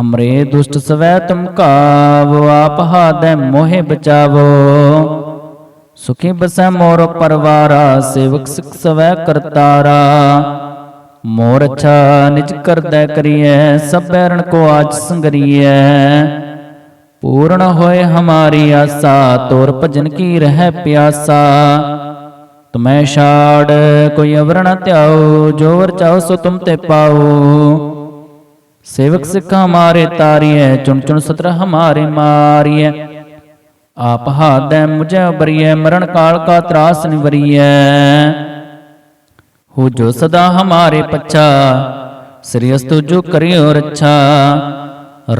ਹਮਰੇ ਦੁਸ਼ਟ ਸਵੈ ਤੁਮ ਕਾਵ ਆਪ ਹਾਦੈ ਮੋਹਿ ਬਚਾਵੋ। ਸੁਖੀ ਬਸੈ ਮੋਰ ਪਰਵਾਰਾ, ਸੇਵਕ ਸਿਖ ਸਵੈ ਕਰਤਾਰਾ। ਮੋਰ ਅੱਛਾ ਨਿਜ ਕਰਦੈ ਕਰੀਐ, ਸਭ ਬੈਰਣ ਕੋ ਆਜ ਸੰਗਰੀਐ। ਪੂਰਨ ਹੋਏ ਹਮਾਰੀ ਆਸਾ, ਤੋਰ ਭਜਨ ਕੀ ਰਹਿ ਪਿਆਸਾ। ਤੁਮੈ ਛਾੜ, ਕੋਈ ਅਵਰਣ ਨ ਜੋ ਵਰ ਚਾਹੋ ਸੋ ਤੁਮ ਤੇ ਪਾਓ। ਸੇਵਕ ਸਿੱਖਾ ਮਾਰੇ ਤਾਰੀਐ ਚੁਣ ਚੁਣ ਸਤਰ ਹਮਾਰੇ ਮਾਰੀਐ। ਆਪ ਹਾਦੈ ਮੁਝੈ ਬਰੀਐ ਮਰਨ ਕਾਲ ਕਾ ਤਰਾਸ ਨਿਵਰੀਐ। ਹੋ ਜੋ ਸਦਾ ਹਮਾਰੇ ਪੱਛਾ ਸ੍ਰੀ ਅਸਤੁ ਜੋ ਕਰਿਓ ਰੱਛਾ।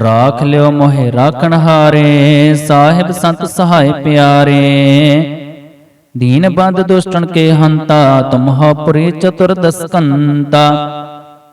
ਰਾਖ ਲਿਓ ਮੋਹਿ ਰਾਖਣ ਹਾਰੇ ਸਾਹਿਬ ਸੰਤ ਸਹਾਇ ਪਿਆਰੇ। ਦੀਨ ਬੰਦ ਦੁਸ਼ਟਨ ਕੇ ਹੰਤਾ ਤੁਮ ਹੋ ਪੁਰੀ ਚਤੁਰਦਸ ਕੰਤਾ।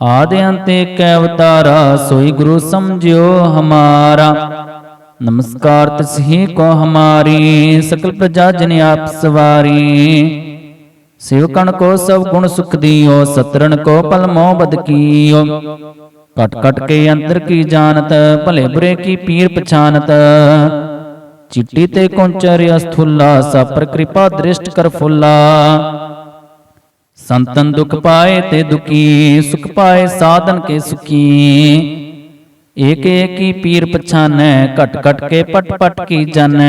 ਆਦ ਅੰਤ ਏਕ ਅਵਤਾਰਾ, ਸੋਈ ਗੁਰੂ ਸਮਝਿਓ ਹਮਾਰਾ। ਨਮਸਕਾਰ ਤਸਹੀ ਕੋ ਹਮਾਰੀ, ਸਕਲ ਪ੍ਰਜਾ ਜਨ ਆਪ ਸਵਾਰੀ। ਸਿਵਕਣ ਕੋ ਸਭ ਗੁਣ ਸੁਖ ਦੀਓ ਸਤਰਨ ਕੋ ਪਲ ਮੋਹ ਬਦ ਕੀਓ। ਕਟ ਕਟ ਕੇ ਅੰਤਰ ਕੀ ਜਾਣਤ, ਭਲੇ ਬੁਰੇ ਕੀ ਪੀਰ ਪਛਾਨਤ। ਚਿੱਟੀ ਤੇ ਕੌਂਚਰ ਅਸਥੁੱਲਾ ਸਪਰ ਕਿਰਪਾ ਦ੍ਰਿਸ਼ਟ ਕਰ ਫੁੱਲਾ। ਸੰਤਨ ਦੁਖ ਪਾਏ ਤੇ ਦੁਖੀ ਸੁਖ ਪਾਏ ਸਾਧਨ ਕੇ ਸੁਖੀ ਏਕ ਏਕ ਹੀ ਪੀਰ ਪਛਾਨੈ ਘਟ ਘਟ ਕੇ ਪਟ ਪਟ ਕੀ ਜਾਣੈ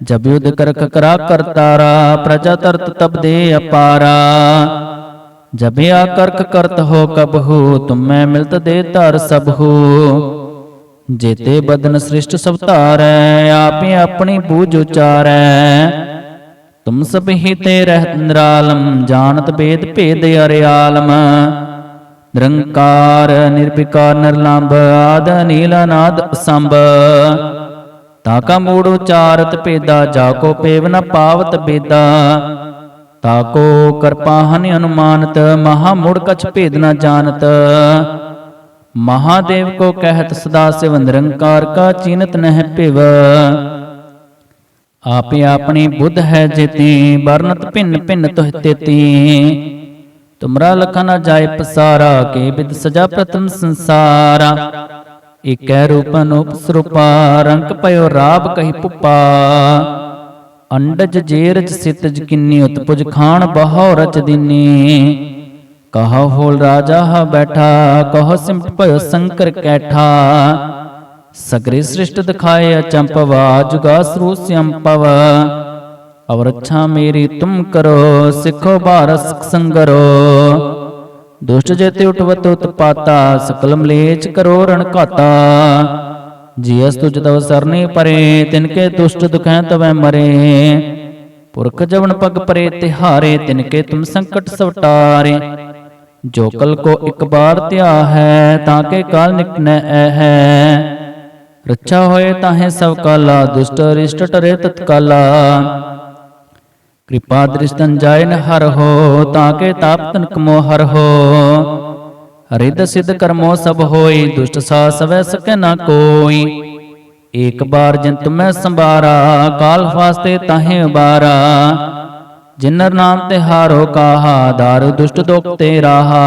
ਜਬ ਯੁਧ ਕਰਕ ਕਰਾ ਕਰਤਾਰਾ ਪ੍ਰਜਾ ਤਰਤ ਤਬ ਦੇ ਅਪਾਰਾ ਜਬ ਆ ਕਰਕ ਕਰਤ ਹੋ ਕਬਹੂ ਤੁਮੈ ਮਿਲਤ ਦੇ ਧਰ ਸਭੂ ਜੇਤੇ ਬਦਨ ਸ੍ਰਿਸ਼ਟ ਸਭ ਧਾਰੈ ਆਪੇ ਆਪਣੀ ਬੂਝ ਉਚਾਰੈ ਤੁਮ ਸਭ ਹੀ ਤੇ ਰਹਿਤ ਨਿਰਾਲਮ, ਜਾਣਤ ਬੇਦ ਭੇਦ ਅਰਿਆਲਮ ਨਿਰੰਕਾਰ ਨਿਰਭਿਕਾਰ ਨਿਰਲੰਭ, ਆਦ ਨੀਲ ਅਨਾਦ ਸੰਭ ਤਾਕਾ ਮੂੜ ਉਚਾਰਤ ਭੇਦਾ, ਜਾ ਕੋ ਪੇਵ ਨ ਪਾਵਤ ਬੇਦਾ। ਤਾਕੋ ਕਰਪਾ ਹਨ ਅਨੁਮਾਨਤ, ਮਹਾ ਮੂੜ ਕਛ ਭੇਦ ਨ ਜਾਣਤ। ਮਹਾਦੇਵ ਕੋ ਕਹਿਤ ਸਦਾ ਸਿਵ ਨਿਰੰਕਾਰ ਕਾ ਚੀਨਤ ਨਹਿ ਭਿਵ। ਆਪੇ ਆਪਣੀ ਬੁੱਧ ਹੈ ਜੇਤੀ ਵਰਨਤ ਭਿੰਨ ਭਿੰਨ ਤੁਹ ਤੇਤੀ ਤੁਮਰਾ ਲਖਾ ਜਾਏ ਪਸਾਰਾ, ਕੇ ਬਿਦ ਸਜਾ ਪ੍ਰਤਮ ਸੰਸਾਰਾ। ਇਕੈ ਰੂਪ ਅਨੂਪ ਸਰੂਪਾ ਰੰਗ ਪਇਓ ਰਾਬ ਕਹੀ ਪੁਪਾ। ਅੰਡਜ ਜੇਰਜ ਸਿਤਜ ਕਿੰਨੀ, ਉਤਪੁਜ ਖਾਣ ਬਹੁ ਰਚ ਦਿਨੀ। ਕਹਾ ਹੋਲ ਰਾਜਾ ਹ ਬੈਠਾ, ਕਹੋ ਸਿਮਟ ਭਇਓ ਸੰਕਰ ਕੈਠਾ। ਸਗਰੇ ਸ੍ਰਿਸ਼ਟ ਦਿਖਾਏ ਅਚੰਪਵਾ ਜੁਗਾ ਸਰੂ ਸਿਅੰਪਵ ਅਵਰ ਅੱਛਾ ਮੇਰੀ ਤੁਮ ਕਰੋ, ਸਿੱਖੋ ਬਾਰਸ ਸੰਗਰੋ। ਦੁਸ਼ਟ ਜੇਤੇ ਉਠਵਤ ਉਤਪਾਤਾ, ਸਕਲ ਮਲੇਚ ਕਰੋ ਰਣ ਘਾਤਾ। ਜੀ ਤੁਜ ਤਵ ਸਰਨੇ ਪਰੇ ਤਿਨਕੇ ਦੁਸ਼ਟ ਦੁਖੈ ਤਵੈ ਮਰੇ। ਪੁਰਖ ਜਵਨ ਪਗ ਪਰੇ ਤਿਹਾਰੇ ਤਿਨਕੇ ਤੁਮ ਸੰਕਟ ਸਵਟਾਰੇ। ਜੋ ਕਲ ਕੋ ਇੱਕ ਬਾਰ ਧਿਆ ਹੈ, ਤਾਂ ਕੇ ਕਾਲ ਨਿਕਨੈ ਐ ਹੈ। ਰੱਛਾ ਹੋਏ ਤਾਹੇ ਸਭ ਕਾਲਾ, ਦੁਸ਼ਟ ਰਿਸ਼ਟ ਟਰੇ ਤਤਕਾਲਾ। ਕਿਰਪਾ ਦ੍ਰਿਸ਼ਟਨ ਜਾਇ ਹਰ ਹੋ, ਤਾਂ ਕੇ ਤਾਪ ਤਨਕ ਮੋ ਹਰ ਹੋ। ਹਰਿਦ ਸਿਧ ਕਰਮੋ ਸਭ ਹੋਈ, ਦੁਸ਼ਟ ਸਾ ਸਵੈ ਸਕੈ ਨਾ ਕੋਈ। ਏਕ ਬਾਰ ਜਿਨ ਤੁਮੈ ਸੰਭਾਰਾ, ਕਾਲ ਫਾਸਤੇ ਤਾਹੇ ਉਬਾਰਾ। ਜਿਨਰ ਨਾਮ ਤੇ ਹਾਰੋ ਕਾਹਾ, ਦਾਰੂ ਦੁਸ਼ਟ ਦੁਖ ਤੇ ਰਾਹਾ।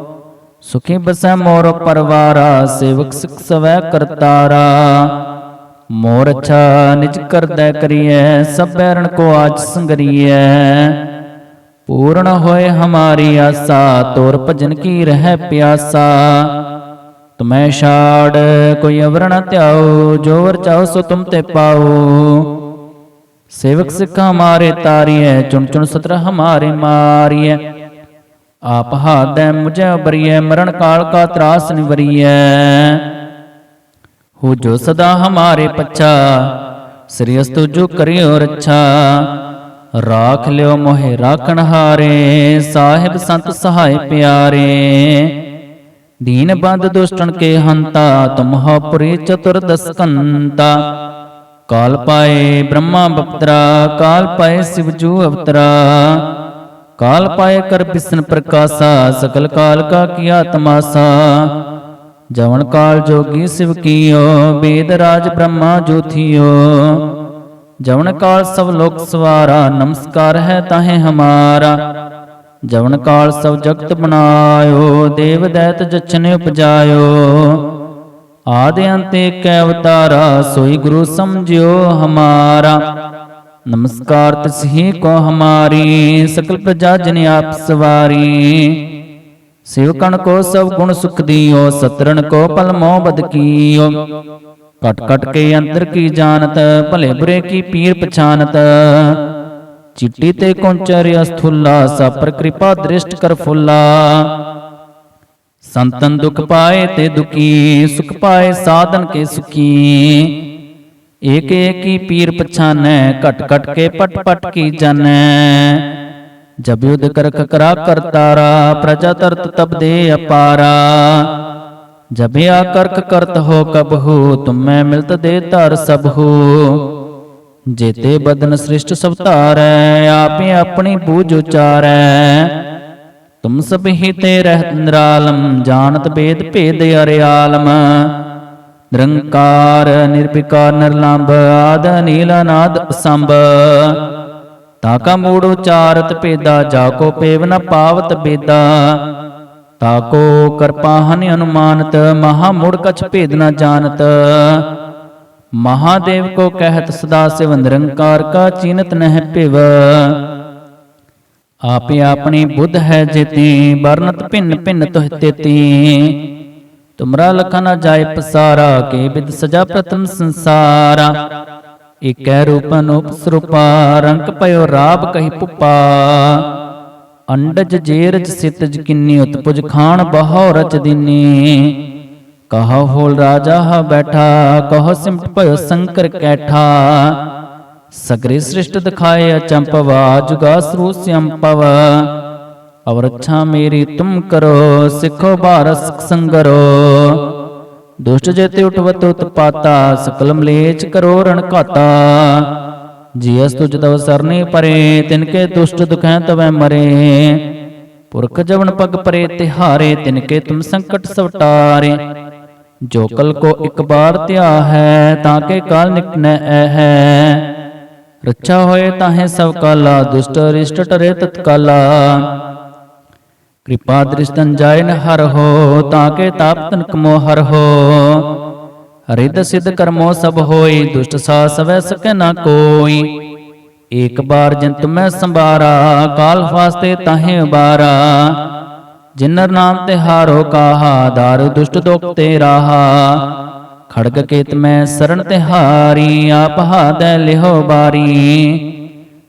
ਸੁਖੀ ਬਸੈ ਮੋਰ ਪਰਵਾਰਾ, ਸੇਵਕ ਸਿਖ ਸਵੈ ਕਰਤਾਰਾ। ਮੋਰ ਅੱਛਾ ਨਿਜ ਕਰਦੈ ਕਰੀਐ, ਸਭ ਬੈਰਣ ਕੋ ਆਜ ਸੰਗਰੀਐ। ਪੂਰਨ ਹੋਏ ਹਮਾਰੀ ਆਸਾ, ਤੋਰ ਭਜਨ ਕੀ ਰਹਿ ਪਿਆਸਾ। ਤੁਮੈ ਛਾੜ, ਕੋਈ ਅਵਰ ਨ ਧਿਆਓ ਜੋ ਵਰ ਚਾਹੋ ਸੋ ਤੁਮ ਤੇ ਪਾਓ ਸੇਵਕ ਸਿੱਖਾ ਹਮਾਰੇ ਤਾਰੀਐ, ਚੁਣ ਚੁਣ ਸਤਰ ਹਮਾਰੇ ਮਾਰੀਐ। ਆਪ ਹਾਦੈ ਮੁਝੈ ਬਰੀਐ, ਮਰਨ ਕਾਲ ਕਾ ਤਰਾਸ ਨਿਵਰੀਐ। ਹੋ ਜੋ ਸਦਾ ਹਮਾਰੇ ਪੱਛਾ, ਸ੍ਰੀ ਅਸਤੁ ਜੋ ਕਰਿਓ ਰੱਛਾ। ਰਾਖ ਲਿਓ ਮੋਹਿ ਰਾਖਣ ਹਾਰੇ, ਸਾਹਿਬ ਸੰਤ ਸਹਾਇ ਪਿਆਰੇ। ਦੀਨ ਬੰਦ ਦੁਸ਼ਟਨ ਕੇ ਹੰਤਾ, ਤੁਮ ਹੋ ਪੁਰੀ ਚਤੁਰਦਸ ਕੰਤਾ। ਕਾਲ ਪਾਏ ਬ੍ਰਹਮਾ ਬਪਤਰਾ, ਕਾਲ ਪਾਏ ਸਿਵ ਜੂ ਅਵਤਰਾ। ਕਾਲ ਪਾਏ ਕਰ ਬਿਸਨ ਪ੍ਰਕਾਸ਼ਾ ਸਕਲ ਕਾਲ ਕਾ ਕੀਆ ਤਮਾਸਾ ਜਵਨ ਕਾਲ ਜੋਗੀ ਸਿਵ ਕੀਓ ਬੇਦ ਰਾਜ ਬ੍ਰਹਮਾ ਜੋਥੀਓ ਜਵਨ ਕਾਲ ਸਭ ਲੋਕ ਸਵਾਰਾ ਨਮਸਕਾਰ ਹੈ ਤਾਹੇ ਹਮਾਰਾ ਜਵਨ ਕਾਲ ਸਭ ਜਗਤ ਬਨਾਇਓ ਦੇਵ ਦੈਤ ਜਚਨੇ ਉਪਜਾਇਓ ਆਦ ਅੰਤ ਏਕੈ ਅਵਤਾਰਾ ਸੋਈ ਗੁਰੂ ਸਮਝਿਓ ਹਮਾਰਾ ਨਮਸਕਾਰ ਤਸਹੀ ਕੋ ਹਮਾਰੀ, ਸਕਲ ਪ੍ਰਜਾ ਜਨ ਆਪ ਸਵਾਰੀ। ਸੇਵਕਣ ਕੋ ਸਭ ਗੁਣ ਸੁਖ ਦਿਓ ਸਤਰਨ ਕੋ ਪਲ ਮੋਹ ਬਦ ਕੀਓ। ਕਟ ਕਟ ਕੇ ਅੰਤਰ ਕੀ ਜਾਣਤ, ਭਲੇ ਬੁਰੇ ਕੀ ਪੀਰ ਪਛਾਨਤ। ਚਿੱਟੀ ਤੇ ਕੌਂਚਰ ਅਸਥੁੱਲਾ, ਸਪਰ ਕਿਰਪਾ ਦ੍ਰਿਸ਼ਟ ਕਰ ਫੁੱਲਾ। ਸੰਤਨ ਦੁਖ ਪਾਏ ਤੇ ਦੁਖੀ, ਸੁਖ ਪਾਏ ਸਾਧਨ ਕੇ ਸੁਖੀ। ਏਕ ਏਕੀ ਪੀਰ ਪਛਾਨੈ, ਘਟ ਘਟ ਕੇ ਪਟ ਪਟ ਕੀ ਜਾਣੈ। ਜਬ ਯੁਧ ਕਰਖ ਕਰਾ ਕਰਤਾਰਾ ਪ੍ਰਜਾ ਤਰਤ ਤਬ ਦੇ ਅਪਾਰਾ। ਜਬ ਆ ਕਰਖ ਕਰਤ ਹੋ ਕਬ ਹੋ, ਤੁਮੈ ਮਿਲਤ ਦੇ ਧਰ ਸਭੂ ਹੋ। ਜੇਤੇ ਬਦਨ ਸ੍ਰਿਸ਼ਟ ਸਭ ਧਾਰੈ, ਆਪੇ ਆਪਣੀ ਬੂਝ ਉਚਾਰੈ। ਤੁਮ ਸਭ ਹੀ ਤੇ ਰਹਿਤ ਨਿਰਾਲਮ, ਜਾਣਤ ਬੇਦ ਭੇਦ ਅਰਿਆਲਮ। ਨਿਰੰਕਾਰ ਨਿਰਭਿਕਾਰ ਨਿਰਲੰਭ ਆਦ ਨੀਲ ਅਨਾਦ ਅਸੰਭ। ਤਾਕਾ ਮੂੜ ਉਚਾਰਤ ਭੇਦਾ, ਜਾ ਕੋ ਪੇਵ ਨ ਪਾਵਤ ਬੇਦਾ। ਤਾਕੋ ਕਰਪਾ ਹਨ ਅਨੁਮਾਨਤ, ਮਹਾ ਮੂੜ ਕਛ ਭੇਦ ਨ ਜਾਣਤ। ਮਹਾਦੇਵ ਕੋ ਕਹਿਤ ਸਦਾ ਸਿਵ ਨਿਰੰਕਾਰ ਕਾ ਚੀਨਤ ਨਹਿ ਭਿਵ। ਆਪੇ ਆਪਣੀ ਬੁੱਧ ਹੈ ਜੇਤੀ ਵਰਨਤ ਭਿੰਨ ਭਿੰਨ ਤੁਹ ਤੇਤੀ। ਤੁਮਰਾ ਲਖਾ ਨ ਜਾਏ ਪਸਾਰਾ, ਕੇ ਬਿਦ ਸਜਾ ਪ੍ਰਤਮ ਸੰਸਾਰਾ। ਏਕੈ ਰੂਪ ਅਨੂਪ ਸਰੂਪਾ ਰੰਗ ਪਇਓ ਰਾਬ ਕਹੀ ਪੁਪਾ। ਅੰਡਜ ਜੇਰਜ ਸਿਤਜ ਕਿੰਨੀ, ਉਤਪੁਜ ਖਾਨ ਬਹੁ ਰਚ ਦਿਨੀ। ਕਹਾ ਹੋਲ ਰਾਜਾ ਹਾ ਬੈਠਾ, ਕਹ ਸਿਮਟ ਭਇਓ ਸੰਕਰ ਕੈਠਾ। ਸਗਰੇ ਸ੍ਰਿਸ਼ਟ ਦਿਖਾਏ ਅਚੰਪਵਾ ਜੁਗਾ ਸਰੂ ਸਿਅੰਪਵ। ਅਵਰ ਅੱਛਾ ਮੇਰੀ ਤੁਮ ਕਰੋ, ਸਿੱਖੋ ਬਾਰਸ ਸੰਗਰੋ। ਦੁਸ਼ਟ ਜੇਤੇ ਉਠਵਤ ਉਤਪਾਤਾ ਸਕਲ ਮਲੇਚ ਕਰੋ ਰਣ ਘਾਤਾ। ਜੀਅਸ ਤੁਜ ਤਵ ਸਰਨੀ ਪਰੇ ਤਿਨਕੇ ਦੁਸ਼ਟ ਦੁਖੈ ਤਵੈ ਮਰੇ। ਪੁਰਖ ਜਵਨ ਪਗ ਪਰੇ ਤਿਹਾਰੇ ਤਿਨਕੇ ਤੁਮ ਸੰਕਟ ਸਵਟਾਰੇ। ਜੋ ਕਲ ਕੋ ਇੱਕ ਬਾਰ ਧਿਆ ਹੈ, ਤਾਂ ਕੇ ਕਾਲ ਨਿਕਨੈ ਐ ਹੈ। ਰੱਛਾ ਹੋਏ ਤਾਹੇ ਸਭ ਕਾਲਾ, ਦੁਸ਼ਟ ਰਿਸ਼ਟ ਟਰੇ ਤਤਕਾਲਾ। ਕਿਰਪਾ ਦ੍ਰਿਸ਼ਟਨ ਜਾਇਨ ਹਰ ਹੋ, ਤਾਂ ਕੇ ਤਾਪ ਤਨ ਕਮੋ ਹਰ ਹੋ। ਰਿੱਧ ਸਿੱਧ ਕਰਮੋ ਸਭ ਹੋਈ, ਦੁਸ਼ਟ ਸਾ ਸਵੈ ਸਕੈ ਨਾ ਕੋਈ। ਏਕ ਬਾਰ ਜਿਨ ਤੁਮੈ ਸੰਭਾਰਾ, ਕਾਲ ਫਾਸਤੇ ਤਾਹੇ ਉਬਾਰਾ। ਜਿਨਰ ਨਾਮ ਤੇ ਹਾਰੋ ਕਾਹਾ, ਦਾਰੂ ਦੁਸ਼ਟ ਦੁਖ ਤੇ ਰਾਹਾ। ਖੜਗ ਕੇਤ ਮੈਂ ਸਰਣ ਤੇ ਹਾਰੀ, ਆਪ ਹਾਦੈ ਲਿਹੋ ਬਾਰੀ।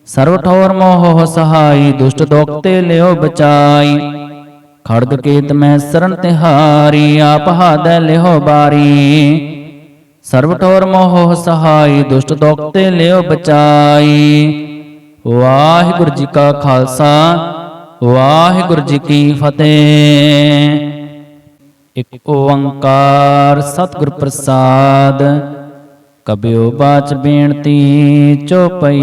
ਸਰਵ ਠੋਰ ਮੋਹ ਸਹਾਈ, ਦੁਸ਼ਟ ਦੁਖ ਤੇ ਲਿਓ ਬਚਾਈ। ਖੜਗ ਕੇਤ ਮੈਂ ਸਰਣ ਤੇ ਆਪ ਹਾਦੈ ਲਿਹੋ ਬਾਰੀ। ਸਰਵ ਠੋਰ ਮੋਹ ਸਹਾਈ, ਦੁਸ਼ਟ ਦੁਖ ਤੇ ਲਿਓ ਬਚਾਈ। ਵਾਹਿਗੁਰੂ ਜੀ ਕਾ ਖਾਲਸਾ, ਵਾਹਿਗੁਰੂ ਜੀ ਕੀ ਫਤਿਹ। ਇਕ ਓੰਕਾਰ ਸਤਿਗੁਰ ਪ੍ਰਸਾਦ, ਕਬਿਓ ਬਾਚ ਬੇਨਤੀ ਚੋਪਈ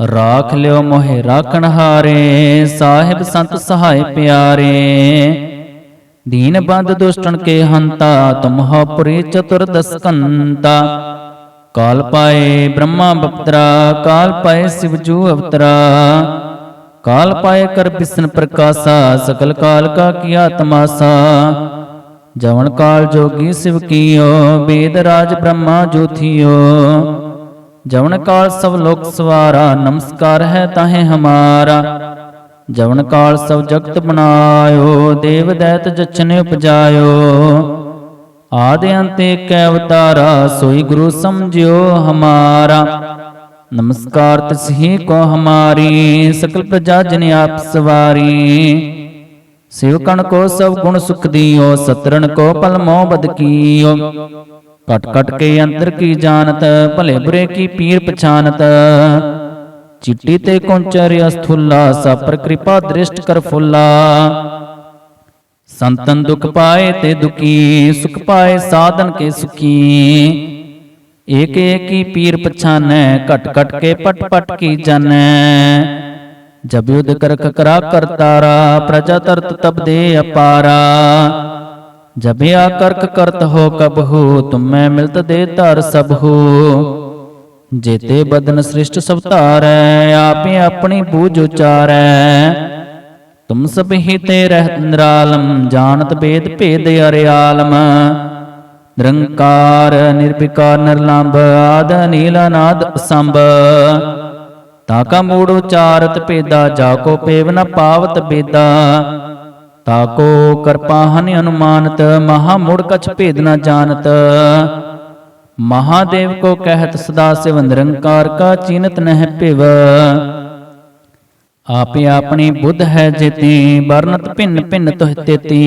ਰਾਖ ਲਿਓ ਮੋਹਿ ਰਾਖਣ ਹਾਰੇ, ਸਾਹਿਬ ਸੰਤ ਸਹਾਇ ਪਿਆਰੇ। ਦੀਨ ਬੰਦ ਦੁਸ਼ਟਨ ਕੇ ਹੰਤਾ, ਤੁਮ ਹੋ ਪੁਰੀ ਚਤੁਰਦਸ ਕੰਤਾ ਕਾਲ ਪਾਏ ਬ੍ਰਹਮਾ ਬਪਤਰਾ, ਕਾਲ ਪਾਏ ਸ਼ਿਵਜੂ ਅਵਤਰਾ। ਕਾਲ ਪਾਏ ਕਰ ਬਿਸਨ ਪ੍ਰਕਾਸ਼ਾ ਸਕਲ ਕਾਲ ਕਾ ਕੀਆ ਤਮਾਸਾ ਜਵਨ ਕਾਲ ਜੋਗੀ ਸਿਵ ਕੀਓ ਵੇਦ ਰਾਜ ਬ੍ਰਹਮਾ ਜੋਥੀਓ। ਜਵਨ ਕਾਲ ਸਭ ਲੋਕ ਸਵਾਰਾ, ਨਮਸਕਾਰ ਹੈ ਤਾਹੇ ਹਮਾਰਾ। ਜਵਨ ਕਾਲ ਸਭ ਜਗਤ ਬਨਾਇਓ ਦੇਵ ਦੈਤ ਜਚਨ ਉਪਜਾਇਓ। ਆਦਿ ਅੰਤ ਏਕੈ ਅਵਤਾਰਾ, ਸੋਈ ਗੁਰੂ ਸਮਝਿਓ ਹਮਾਰਾ। ਨਮਸਕਾਰ ਤਸਹੀ ਕੋ ਹਮਾਰੀ, ਸਕਲ ਪ੍ਰਜਾ ਜਨ ਆਪ ਸਵਾਰੀ। ਸਿਵਕਣ ਕੋ ਸਭ ਗੁਣ ਸੁਖ ਦੀਓ ਸਤਰਨ ਕੋ ਪਲ ਮੋਹ ਬਦ ਕੀਓ ਕਟ ਕਟ ਕੇ ਅੰਤਰ ਕੀ ਜਾਣਤ ਭਲੇ ਬੁਰੇ ਕੀ ਪੀਰ ਪਛਾਨਤ ਚਿੱਟੀ ਤੇ ਕੁੰਚਰ ਅਸਥੁੱਲਾ ਸਪਰ ਕਿਰਪਾ ਦ੍ਰਿਸ਼ਟ ਕਰ ਫੁੱਲਾ ਸੰਤਨ ਦੁਖ ਪਾਏ ਤੇ ਦੁਖੀ ਸੁਖ ਪਾਏ ਸਾਧਨ ਕੇ ਸੁਖੀ ਏਕ ਏਕੀ ਪੀਰ ਪਛਾਨੈ ਘਟ ਘਟ ਕੇ ਪਟ ਪਟ ਕੀ ਜਾਣੈ ਜਬ ਯੁਧ ਕਰਕ ਕਰਾ ਕਰਤਾਰਾ ਪ੍ਰਜਾ ਤਰਤ ਤਬ ਦੇ ਅਪਾਰਾ ਜਬ ਆ ਕਰਕ ਕਰਤ ਹੋ ਕਬਹੂ ਤੁਮੈ ਮਿਲਤ ਦੇ ਧਰ ਸਭੂ ਜੇਤੇ ਬਦਨ ਸ੍ਰਿਸ਼ਟ ਸਭ ਧਾਰੈ, ਆਪੇ ਆਪਣੀ ਬੂਝ ਉਚਾਰੈ। ਤੁਮ ਸਭ ਹੀ ਤੇ ਰਹਿਤ ਨਿਰਾਲਮ, ਜਾਣਤ ਬੇਦ ਭੇਦ ਅਰਿਆਲਮ। ਨਿਰੰਕਾਰ, ਨਿਰਵਿਕਾਰ, ਨਿਰਲੰਭ, ਆਦ ਨੀਲ ਅਨਾਦ, ਅਸੰਭ। ਤਾਕਾ ਮੂੜ ਉਚਾਰਤ ਭੇਦਾ, ਜਾ ਕੋ ਪੇਵ ਨ ਪਾਵਤ ਬੇਦਾ। ਤਾਕੋ ਕਰਪਾ ਹਨ ਅਨੁਮਾਨਤ, ਮਹਾ ਮੁੜ ਕਛ ਭੇਦ ਨਾ ਜਾਣਤ। ਮਹਾਦੇਵ ਕੋ ਕਹਿਤ ਸਦਾ ਸਿਵ ਨਿਰੰਕਾਰ ਕਾ ਚੀਨਤ ਨਹਿ ਭਿਵ। ਆਪੇ ਆਪਣੀ ਬੁੱਧ ਹੈ ਜੇਤੀ, ਵਰਨਤ ਭਿੰਨ ਭਿੰਨ ਤੁਹ ਤੇਤੀ।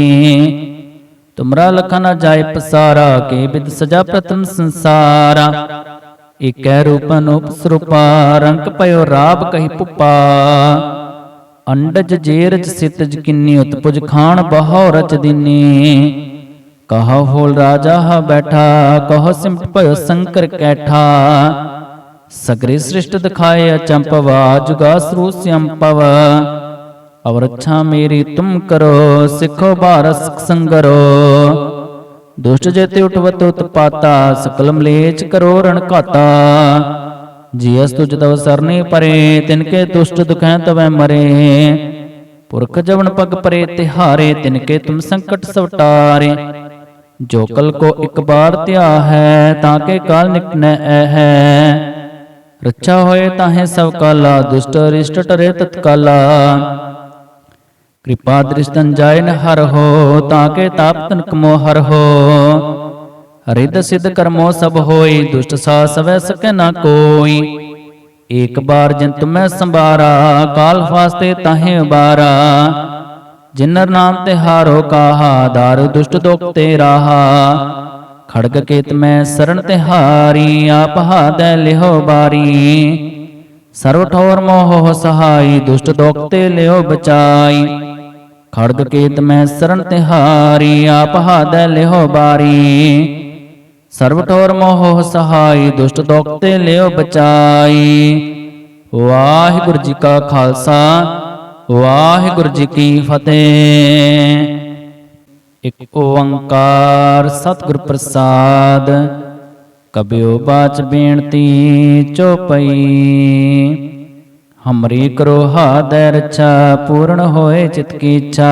ਤੁਮਰਾ ਲਖਾ ਨ ਜਾਏ ਪਸਾਰਾ, ਕੇ ਬਿਦ ਸਜਾ ਪ੍ਰਤਮ ਸੰਸਾਰ। ਇਕੈ ਰੂਪ ਅਨੂਪ ਸਰੂਪਾ ਰੰਗ ਪਇਓ ਰਾਬ ਕਹੀ ਪੁੱਪਾ। ਅੰਡਜ ਜੇਰਜ ਸਿਤਜ ਕਿੰਨੀ ਉਤਪੁਜ ਖਾਨ ਬਹੁ ਰਚ ਦਿਨੀ। ਕਹਾ ਹੋਲ ਰਾਜਾ ਹ ਬੈਠਾ, ਕਹ ਸਿਮਟ ਭਇਓ ਸੰਕਰ ਕੈਠਾ। ਸਗਰੇ ਸ੍ਰਿਸ਼ਟ ਦਿਖਾਏ ਅਚੰਪਵਾ ਜੁਗਾ ਸਰੂ ਸਿਅੰਪਵ ਅਵਰ ਅੱਛਾ ਮੇਰੀ ਤੁਮ ਕਰੋ, ਸਿੱਖੋ ਬਾਰਸ ਸੰਗਰੋ। ਦੁਸ਼ਟ ਜੇਤੇ ਉਠਵਤ ਉਤਪਾਤਾ ਸਕਲ ਮਲੇਚ ਕਰੋ ਰਣ ਘਾਤਾ। ਜੀਅਸ ਤੁਜ ਤਵ ਸਰਨੀ ਪਰੇ ਤਿਨਕੇ ਦੁਸ਼ਟ ਦੁਖੈ ਤਵੈ ਮਰੇ। ਪੁਰਖ ਜਵਨ ਪਗ ਪਰੇ, ਤਿਹਾਰੇ ਤਿਨਕੇ ਤੁਮ ਸੰਕਟ ਸਵਟਾਰੇ। ਜੋ ਕਲ ਕੋ ਇੱਕ ਬਾਰ ਧਿਆ ਹੈ, ਤਾਂ ਕੇ ਕਾਲ ਨਿਕਨੈ ਐ ਹੈ। ਰੱਛਾ ਹੋਏ ਤਾਹੇ ਸਭ ਕਾਲਾ, ਦੁਸ਼ਟ ਰਿਸ਼ਟ ਟਰੇ ਤਤਕਾਲਾ। ਕਿਰਪਾ ਦ੍ਰਿਸ਼ਟਨ ਜਾਇ ਨ ਹਰ ਹੋ, ਤਾਂ ਕੇ ਤਾਪ ਤਨਕ ਮੋ ਹਰ ਹੋ। ਰਿੱਧ ਸਿੱਧ ਕਰਮੋ ਸਭ ਹੋਈ, ਦੁਸ਼ਟ ਸਾ ਸਵੈ ਸਕੈ ਨਾ ਕੋਈ। ਏਕ ਬਾਰ ਜਿਨ ਤੁਮੈ ਸੰਭਾਰਾ, ਕਾਲ ਫਾਸਤੇ ਤਾਹੇ ਉਬਾਰਾ। ਜਿਨਰ ਨਾਮ ਤੇ ਹਾਰੋ ਕਾਹਾ, ਦਾਰੂ ਦੁਸ਼ਟ ਦੁਖ ਤੇ ਰਾਹਾ। ਖੜਗ ਕੇਤ ਮੈਂ ਸਰਣ ਤੇ ਹਾਰੀ, ਆਪ ਹਾਦੈ ਲਿਹੋ ਬਾਰੀ। ਸਰਵ ਠੋਰ ਮੋਹ ਸਹਾਈ, ਦੁਸ਼ਟ ਦੁਖ ਤੇ ਲਿਓ ਬਚਾਈ। ਖੜਗ ਕੇਤ ਮੈਂ ਸਰਣ ਤੇ ਹਾਰੀ, ਆਪ ਹਾਦੈ ਲਿਹੋ ਬਾਰੀ। ਸਰਬ ਠੋਰ ਮੋਹ ਸਹਾਈ, ਦੁਸ਼ਟ ਦੁਖ ਤੇ ਲਿਓ ਬਚਾਈ। ਵਾਹਿਗੁਰੂ ਜੀ ਕਾ ਖਾਲਸਾ, ਵਾਹਿਗੁਰੂ ਜੀ ਕੀ ਫਤਿਹ। ਇਕ ਓੰਕਾਰ ਸਤਿਗੁਰ ਪ੍ਰਸਾਦ, ਕਬਿਓ ਬਾਚ ਬੇਨਤੀ ਚੋਪਈ। ਹਮਰੀ ਕਰੋ ਹਾਦੈ ਰਛਾ, ਪੂਰਨ ਹੋਏ ਚਿਤ ਕੀ ਇੱਛਾ।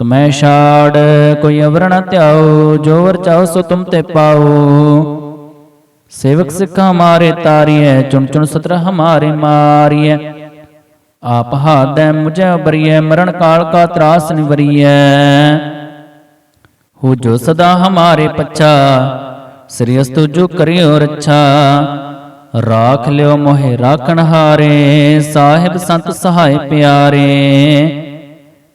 ਤੁਮੈ ਛਾੜ, ਕੋਈ ਅਵਰਣ ਨ ਧਿਆਓ, ਜੋ ਵਰ ਚਾਹੋ ਸੋ ਤੁਮ ਤੇ ਪਾਓ। ਸੇਵਕ ਸਿੱਖਾ ਮਾਰੇ ਤਾਰੀਐ, ਚੁਣ ਚੁਣ ਸਤਰ ਹਮਾਰੇ ਮਾਰੀਐ। ਆਪ ਹਾਦੈ ਮੁਝੈ ਬਰੀਐ, ਮਰਨ ਕਾਲ ਕਾ ਤਰਾਸ ਨਿਵਰੀਐ। ਹੋ ਜੋ ਸਦਾ ਹਮਾਰੇ ਪੱਛਾ, ਸ੍ਰੀ ਅਸਤੁ ਜੋ ਕਰਿਓ ਰੱਛਾ। ਰਾਖ ਲਿਓ ਮੋਹਿ ਰਾਖਣ ਹਾਰੇ, ਸਾਹਿਬ ਸੰਤ ਸਹਾਇ ਪਿਆਰੇ।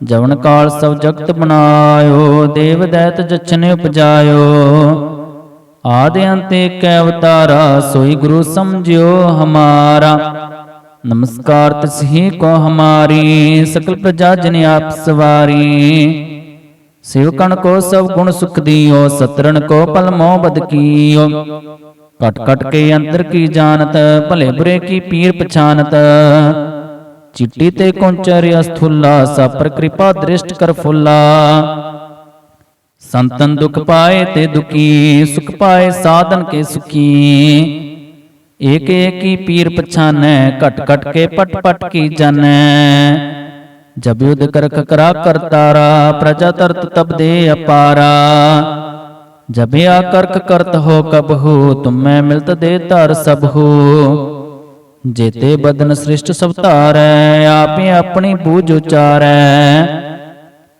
ਜਵਨ ਕਾਲ ਸਭ ਜਗਤ ਬਨਾਇਓ ਦੇਵ ਦੈਤ ਜਚਨੇ ਉਪਜਾਇਓ। ਆਦ ਅੰਤ ਏਕ ਅਵਤਾਰਾ, ਸੋਈ ਗੁਰੂ ਸਮਝਿਓ ਹਮਾਰਾ। ਨਮਸਕਾਰ ਤਸਹੀ ਕੋ ਹਮਾਰੀ, ਸਕਲ ਪ੍ਰਜਾ ਜਨ ਆਪ ਸਵਾਰੀ। ਸਿਵਕਣ ਕੋ ਸਭ ਗੁਣ ਸੁਖ ਦਿਓ ਸਤਰਨ ਕੋ ਪਲ ਮੋਹ ਬਦ ਕੀਓ। ਕਟ ਕਟ ਕੇ ਅੰਤਰ ਕੀ ਜਾਣਤ, ਭਲੇ ਬੁਰੇ ਕੀ ਪੀਰ ਪਛਾਨਤ। ਚਿੱਟੀ ਤੇ ਕੁੰਚਰ ਅਸਥੁੱਲਾ ਸਾਪਰ ਕਿਰਪਾ ਦ੍ਰਿਸ਼ਟ ਕਰ ਫੁੱਲਾ ਸੰਤਨ ਦੁਖ ਪਾਏ ਤੇ ਦੁਖੀ ਸੁਖ ਪਾਏ ਸਾਧਨ ਕੇ ਸੁਖੀ ਏਕ ਏਕੀ ਪੀਰ ਪਛਾਨੈ ਘਟ ਘਟ ਕੇ ਪਟ ਪਟ ਕੀ ਜਾਣੈ ਜਬ ਯੁਧ ਕਰਖ ਕਰਾ ਕਰਤਾਰਾ ਪ੍ਰਜਾ ਤਰਤ ਤਬ ਦੇ ਅਪਾਰਾ ਜਬ ਆ ਕਰਖ ਕਰਤ ਹੋ ਕਬਹੂ ਤੁਮੈ ਮਿਲਤ ਦੇ ਧਰ ਸਭੂ ਜੇਤੇ ਬਦਨ ਸ੍ਰਿਸ਼ਟ ਸਭ ਧਾਰੈ, ਆਪੇ ਆਪਣੀ ਬੂਝ ਉਚਾਰੈ।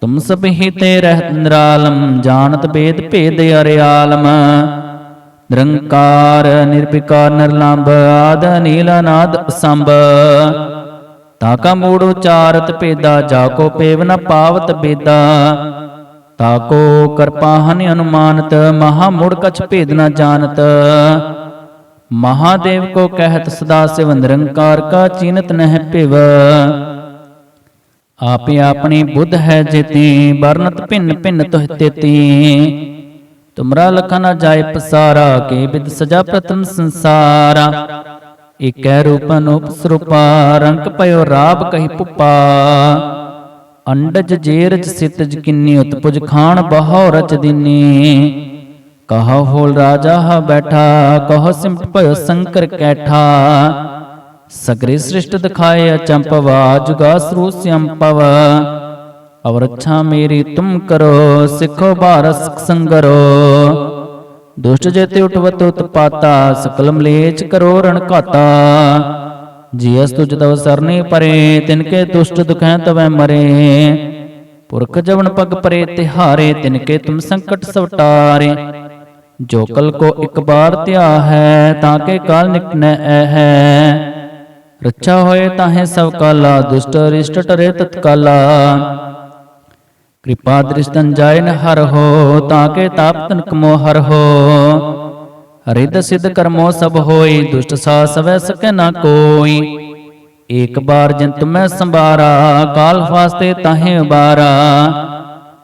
ਤੁਮ ਸਭ ਹੀ ਤੇ ਰਹਿਤ ਨਿਰਾਲਮ, ਜਾਣਤ ਬੇਦ ਭੇਦ ਅਰਿਆਲਮ। ਨਿਰੰਕਾਰ ਨਿਰਭਿਕਾਰ ਨਿਰਲੰਭ, ਆਦ ਨੀਲ ਅਨਾਦ, ਅਸੰਭ। ਤਾਕਾ ਮੂੜ ਉਚਾਰਤ ਭੇਦਾ, ਜਾ ਕੋ ਪੇਵ ਨ ਪਾਵਤ ਬੇਦਾ। ਤਾਕੋ ਕਰਪਾ ਹਨ ਅਨੁਮਾਨਤ, ਮਹਾ ਮੁੜ ਕਛ ਭੇਦ ਨ ਜਾਣਤ। ਮਹਾਦੇਵ ਕੋ ਕਹਿਤ ਸਦਾ ਸਿਵ ਨਿਰੰਕਾਰ ਕਾ ਚੀਨਤ ਨਹਿ ਭਿਵ। ਆਪੇ ਆਪਣੀ ਬੁੱਧ ਹੈ ਜੇਤੀ, ਵਰਨਤ ਭਿੰਨ ਭਿੰਨ ਤੁਹ ਤੇਤੀ। ਤੁਮਰਾ ਲਖਾ ਨ ਜਾਏ ਪਸਾਰਾ, ਕੇ ਬਿਦ ਸਜਾ ਪ੍ਰਤਮ ਸੰਸਾਰਾ। ਇਕੈ ਰੂਪ ਅਨੂਪ ਸਰੂਪਾ ਰੰਗ ਪਇਓ ਰਾਬ ਕਹੀ ਪੁਪਾ। ਅੰਡਜ ਜੇਰਜ ਸਿਤਜ ਕਿੰਨੀ, ਉਤਪੁਜ ਖਾਨ ਬਹੁ ਰਚ ਦਿਨੀ। ਕਹੋ ਹੋਲ ਰਾਜਾ ਬੈਠਾ, ਕਹੋ ਸਿਮਟ ਭਇਓ ਸੰਕਰ ਕੈਠਾ। ਸਗਰੇ ਸ੍ਰਿਸ਼ਟ ਦਿਖਾਏ ਅਚੰਪਵਾ ਜੁਗਾ ਸਰੂ ਸਿਅੰਪਵ ਅਵਰ ਅੱਛਾ ਮੇਰੀ ਤੁਮ ਕਰੋ, ਸਿੱਖੋ ਬਾਰਸ ਸੰਗਰੋ। ਦੁਸ਼ਟ ਜੇਤੇ ਉਠਵਤ ਉਤਪਾਤਾ, ਸਕਲ ਮਲੇਚ ਕਰੋ ਰਣ ਘਾਤਾ। ਜੀਅਸ ਤੁਜ ਤਵ ਸਰਨੇ ਪਰੇ ਤਿਨਕੇ ਦੁਸ਼ਟ ਦੁਖੈ ਤਵੈ ਮਰੇ। ਪੁਰਖ ਜਵਨ ਪਗ ਪਰੇ ਤਿਹਾਰੇ ਤਿਨਕੇ ਤੁਮ ਸੰਕਟ ਸਵਟਾਰੇ। ਜੋ ਕਲ ਕੋ ਇੱਕ ਬਾਰ ਧਿਆ ਹੈ ਤਾਂ ਕੇ ਕਾਲ ਨਿਕਨੈ ਐ ਹੈ। ਰੱਛਾ ਹੋਏ ਤਾਹੇ ਸਭ ਕਾਲਾ ਦੁਸ਼ਟ ਰਿਸ਼ਟ ਟਰੇ ਤਤਕਾਲਾ। ਕਿਰਪਾ ਦ੍ਰਿਸ਼ਟਨ ਜਾਇ ਨ ਹਰ ਹੋ ਤਾਂ ਕੇ ਤਾਪ ਤਨਕ ਮੋ ਹਰ ਹੋ। ਰਿੱਧ ਸਿੱਧ ਕਰਮੋ ਸਭ ਹੋਈ ਦੁਸ਼ਟ ਸਾ ਸਵੈ ਸਕੈ ਨਾ ਕੋਈ। ਏਕ ਬਾਰ ਜਿਨ ਤੁਮੈ ਸੰਭਾਰਾ ਕਾਲ ਫਾਸਤੇ ਤਾਹੇ ਉਬਾਰਾ।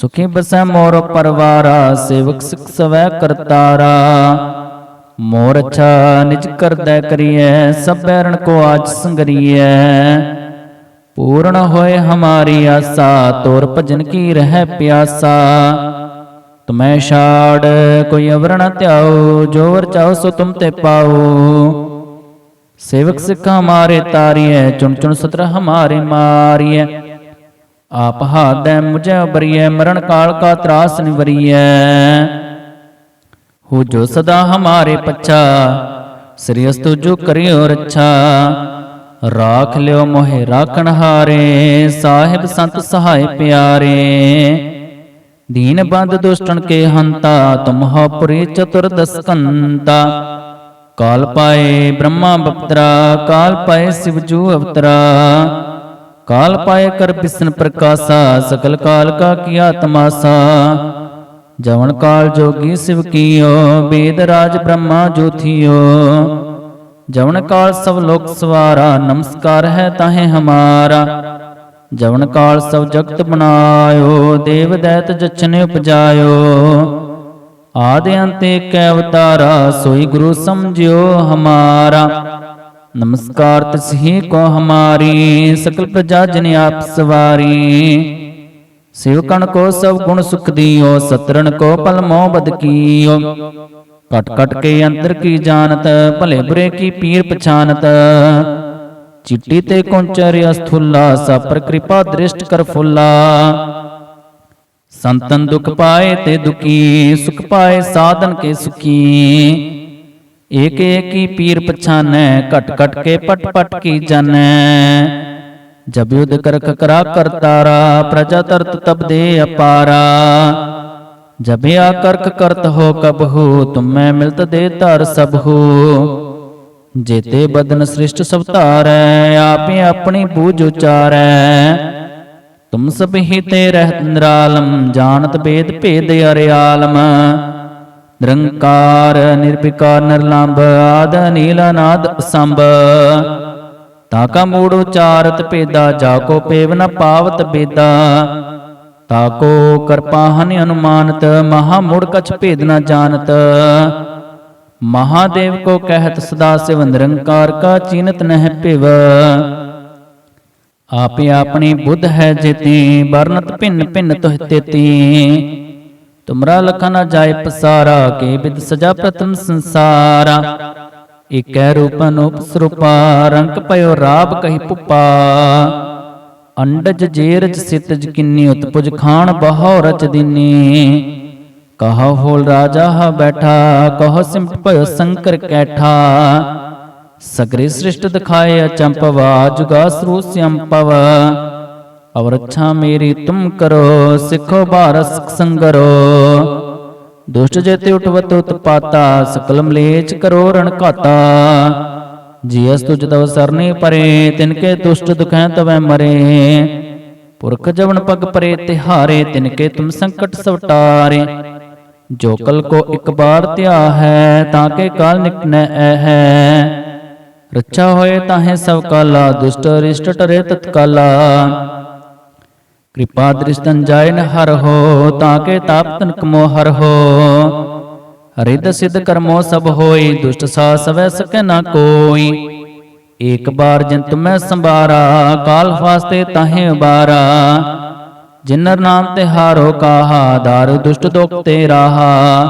ਸੁਖੀ ਬਸੈ ਮੋਰ ਪਰਵਾਰਾ, ਸੇਵਕ ਸਿਖ ਸਵੈ ਕਰਤਾਰਾ। ਮੋਰ ਅੱਛਾ ਨਿਜ ਕਰਦੈ ਕਰੀਐ, ਸਭ ਬੈਰਣ ਕੋ ਆਜ ਸੰਗਰੀਐ। ਪੂਰਨ ਹੋਏ ਹਮਾਰੀ ਆਸਾ, ਤੋਰ ਭਜਨ ਕੀ ਰਹਿ ਪਿਆਸਾ। ਤੁਮੈ ਛਾੜ ਕੋਈ ਅਵਰਣ ਨ ਧਿਆਓ, ਜੋ ਵਰ ਚਾਹੋ ਸੋ ਤੁਮ ਤੇ ਪਾਓ। ਸੇਵਕ ਸਿੱਖਾ ਮਾਰੇ ਤਾਰੀਐ, ਚੁਣ ਚੁਣ ਸਤਰ ਹਮਾਰੇ ਮਾਰੀਐ। ਆਪ ਹਾਦੈ ਮੁਝੈ ਬਰੀਐ, ਮਰਨ ਕਾਲ ਕਾ ਤਰਾਸ ਨਿਵਰੀਐ। ਹੋ ਜੋ ਸਦਾ ਹਮਾਰੇ ਪੱਛਾ, ਸ੍ਰੀ ਅਸਤੁ ਜੋ ਕਰਿਓ ਰੱਛਾ। ਰਾਖ ਲਿਓ ਮੋਹਿ ਰਾਖਣ ਹਾਰੇ, ਸਾਹਿਬ ਸੰਤ ਸਹਾਇ ਪਿਆਰੇ। ਦੀਨ ਬੰਦ ਦੁਸ਼ਟਨ ਕੇ ਹੰਤਾ, ਤੁਮ ਹੋ ਪੁਰੀ ਚਤੁਰਦਸ ਕੰਤਾ ਕਾਲ ਪਾਏ ਬ੍ਰਹਮਾ ਬਪਤਰਾ, ਕਾਲ ਪਾਏ ਸਿਵ ਜੂ ਅਵਤਰਾ। ਕਾਲ ਪਾਏ ਕਰ ਬਿਸਨ ਪ੍ਰਕਾਸ਼ਾ ਸਕਲ ਕਾਲ ਕਾ ਕੀਆ ਤਮਾਸਾ ਜਵਨ ਕਾਲ ਜੋਗੀ ਸਿਵ ਕੀਓ ਬੇਦ ਰਾਜ ਬ੍ਰਹਮਾ ਜੋਥੀਓ ਜਵਨ ਕਾਲ ਸਭ ਲੋਕ ਸਵਾਰਾ ਨਮਸਕਾਰ ਹੈ ਤਾਹੇ ਹਮਾਰਾ ਜਵਨ ਕਾਲ ਸਭ ਜਗਤ ਬਨਾਇਓ ਦੇਵ ਦੈਤ ਜਚਨੇ ਉਪਜਾਇਓ ਆਦ ਅੰਤ ਏਕ ਅਵਤਾਰਾ ਸੋਈ ਗੁਰੂ ਸਮਝਿਓ ਹਮਾਰਾ ਨਮਸਕਾਰ ਤਸਹੀ ਕੋ ਹਮਾਰੀ, ਸਕਲ ਪ੍ਰਜਾ ਜਨ ਆਪ ਸਵਾਰੀ। ਸੇਵਕਣ ਕੋ ਸਭ ਗੁਣ ਸੁਖ ਦੀਓ ਸਤਰਨ ਕੋ ਪਲ ਮੋਹ ਬਦ ਕੀਓ। ਕਟ ਕਟ ਕੇ ਅੰਤਰ ਕੀ ਜਾਣਤ, ਭਲੇ ਬੁਰੇ ਕੀ ਪੀਰ ਪਛਾਨਤ। ਚਿੱਟੀ ਤੇ ਕੁੰਚਰ ਅਸਥੁੱਲਾ ਸਪਰ ਕਿਰਪਾ ਦ੍ਰਿਸ਼ਟ ਕਰ ਫੁੱਲਾ। ਸੰਤਨ ਦੁਖ ਪਾਏ ਤੇ ਦੁਖੀ, ਸੁਖ ਪਾਏ ਸਾਧਨ ਕੇ ਸੁਖੀ। ਏਕ ਏਕ ਪੀਰ ਪਛਾਨੈ, ਘਟ ਘਟ ਕੇ ਪਟ ਪਟ ਕੀ ਜਾਣੈ। ਜਬ ਯੁਧ ਕਰਖ ਕਰਾ ਕਰਤਾਰਾ ਪ੍ਰਜਾ ਤਰਤ ਤਬ ਦੇ ਅਪਾਰਾ। ਜਬ ਆ ਕਰਖ ਕਰਤ ਹੋ ਕਬਹੂ ਤੁਮੈ ਮਿਲਤ ਦੇ ਧਰ ਸਭੂ ਜੇਤੇ ਬਦਨ ਸ੍ਰਿਸ਼ਟ ਸਭ ਧਾਰੈ, ਆਪੇ ਆਪਣੀ ਬੂਝ ਉਚਾਰੈ। ਤੁਮ ਸਭ ਹੀ ਤੇ ਰਹਿਤ ਨਿਰਾਲਮ, ਜਾਣਤ ਬੇਦ ਭੇਦ ਅਰਿਆਲਮ। ਨਿਰੰਕਾਰ, ਨਿਰਭਿਕਾਰ, ਨਿਰਲੰਭ, ਆਦ ਨੀਲ ਅਨਾਦ ਸੰਭ ਤਾਕਾ ਮੂੜ ਉਚਾਰਤ ਭੇਦਾ, ਜਾ ਕੋ ਪੇਵ ਨ ਪਾਵਤ ਬੇਦਾ ਤਾਕੋ ਕਰਪਾ ਹਨ ਅਨੁਮਾਨਤ, ਮਹਾ ਮੂੜ ਕਛ ਭੇਦ ਨ ਜਾਣਤ। ਮਹਾਦੇਵ ਕੋ ਕਹਿਤ ਸਦਾ ਸਿਵ ਨਿਰੰਕਾਰ ਕਾ ਚੀਨਤ ਨਹਿ ਭਿਵ। ਆਪੇ ਆਪਣੀ ਬੁੱਧ ਹੈ ਜੇਤੀ ਵਰਨਤ ਭਿੰਨ ਭਿੰਨ ਤੁਹ ਤੇਤੀ। ਤੁਮਰਾ ਲਖਾ ਜਾਏ ਪਸਾਰਾ, ਕੇ ਬਿਦ ਸਜਾ ਪ੍ਰਤਮ ਸੰਸਾਰਾ। ਇਕੈ ਰੂਪ ਅਨੂਪ ਸਰੂਪਾ, ਰੰਗ ਪਇਓ ਰਾਬ ਕਹੀ ਪੁਪਾ। ਅੰਡਜ ਜੇਰਜ ਸਿਤਜ ਕਿੰਨੀ, ਉਤਪੁਜ ਖਾਣ ਬਹੁ ਰਚ ਦਿਨੀ। ਕਹੋ ਹੋਲ ਰਾਜਾ ਹ ਬੈਠਾ, ਕਹੋ ਸਿਮਟ ਭਇਓ ਸੰਕਰ ਕੈਠਾ। ਸਗਰੇ ਸ੍ਰਿਸ਼ਟ ਦਿਖਾਏ ਅਚੰਪਵਾ ਜੁਗਾ ਸਰੂ ਸਿਅੰਪਵ ਅਵਰ ਅੱਛਾ ਮੇਰੀ ਤੁਮ ਕਰੋ, ਸਿੱਖੋ ਬਾਰਸ ਸੰਗਰੋ। ਦੁਸ਼ਟ ਜੇਤੇ ਉਠਵਤ ਉਤਪਾਤਾ, ਸਕਲ ਮਲੇਚ ਕਰੋ ਰਣ ਘਾਤਾ। ਜੀਅਸ ਤੁਜ ਤਵ ਸਰਨੇ ਪਰੇ ਤਿਨਕੇ ਦੁਸ਼ਟ ਦੁਖੈ ਤਵੈ ਮਰੇ। ਪੁਰਖ ਜਵਨ ਪਗ ਪਰੇ, ਤਿਹਾਰੇ ਤਿਨਕੇ ਤੁਮ ਸੰਕਟ ਸਵਟਾਰੇ। ਜੋ ਕਲ ਕੋ ਇੱਕ ਬਾਰ ਧਿਆ ਹੈ, ਤਾਂ ਕੇ ਕਾਲ ਨਿਕਨੈ ਐ ਹੈ। ਰੱਛਾ ਹੋਏ ਤਾਹੇ ਸਭ ਕਾਲਾ, ਦੁਸ਼ਟ ਰਿਸ਼ਟ ਟਰੇ ਤਤਕਾਲਾ। ਕਿਰਪਾ ਦ੍ਰਿਸ਼ਟਨ ਜਾਇ ਹਰ ਹੋ, ਤਾਂ ਕੇ ਤਾਪ ਤਨਕ ਮੋ ਹਰ ਹੋ। ਹਰਿਦ ਸਿਧ ਕਰਮੋ ਸਭ ਹੋਈ, ਦੁਸ਼ਟ ਸਾ ਸਵੈ ਸਕੈ ਨਾ ਕੋਈ। ਏਕ ਬਾਰ ਜਿਨ ਤੁਮੈ ਸੰਭਾਰਾ, ਕਾਲ ਫਾਸਤੇ ਤਾਹੇ ਉਬਾਰਾ। ਜਿਨਰ ਨਾਮ ਤੇ ਹਾਰੋ ਕਾਹਾ, ਦਾਰੂ ਦੁਸ਼ਟ ਦੁਖ ਤੇ ਰਾਹਾ।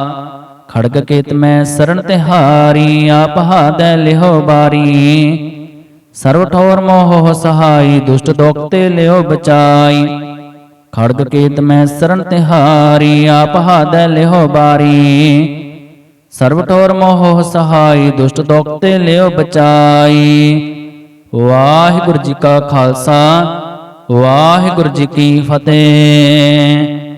ਖੜਗ ਕੇਤ ਮੈਂ ਸਰਣ ਤੇ ਹਾਰੀ, ਆਪ ਹਾਦੈ ਲਿਹੋ ਬਾਰੀ। ਸਰਵ ਠੋਰ ਮੋਹ ਸਹਾਈ, ਦੁਸ਼ਟ ਦੁਖ ਤੇ ਲਿਓ ਬਚਾਈ। ਖੜਗ ਕੇਤ ਮੈਂ ਸਰਣ ਤੇ ਆਪ ਹਾਦੈ ਲਿਹੋ ਬਾਰੀ। ਸਰਬ ਠੋਰ ਮੋਹ ਸਹਾਈ, ਦੁਸ਼ਟ ਦੁਖ ਤੇ ਲਿਓ ਬਚਾਈ। ਵਾਹਿਗੁਰੂ ਜੀ ਕਾ ਖਾਲਸਾ, ਵਾਹਿਗੁਰੂ ਜੀ ਕੀ ਫਤਿਹ।